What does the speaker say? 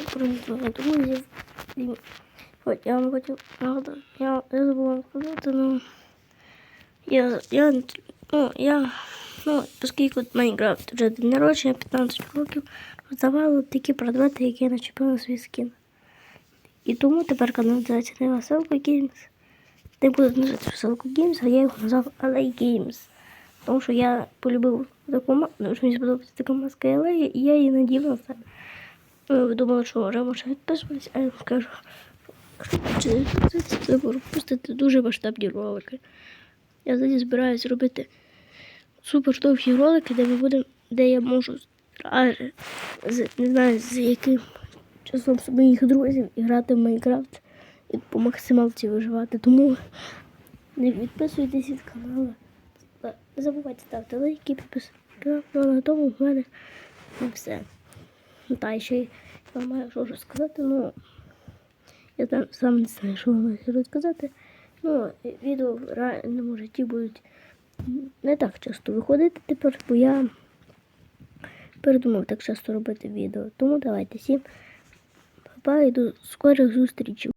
про моїх друзів. І от я вам хотів нагадати, я, я забув вам сказати, ну я, я, ну, я, ну, оскільки Майнкрафт вже день народження, 15 років, роздавали такі предмети, які я начепив на свій скін. І тому тепер канал називається не Веселко Games. Не буду називати Веселко Games, а я його назвав LA Games. Тому що я полюбив таку маску, що мені сподобається така маска LA, і я її надів на. Ви думали, що вже можна відписуватись, а я вам скажу, що чи не відписуєтесь, це пропустити дуже масштабні ролики. Я зараз збираюсь робити супер довгі ролики, де ми будемо, де я можу з, не знаю, з яким числом своїх друзів і грати в Майнкрафт і по максималці виживати. Тому не відписуйтесь від каналу. Не забувайте ставити лайки, підписувати. Ну, на тому в мене все. Та ще й я маю що розказати, ну я там сам не знаю, що вам розказати. Ну, відео в реальному житті будуть не так часто виходити тепер, бо я передумав так часто робити відео. Тому давайте всім па-па і до скорих зустрічей.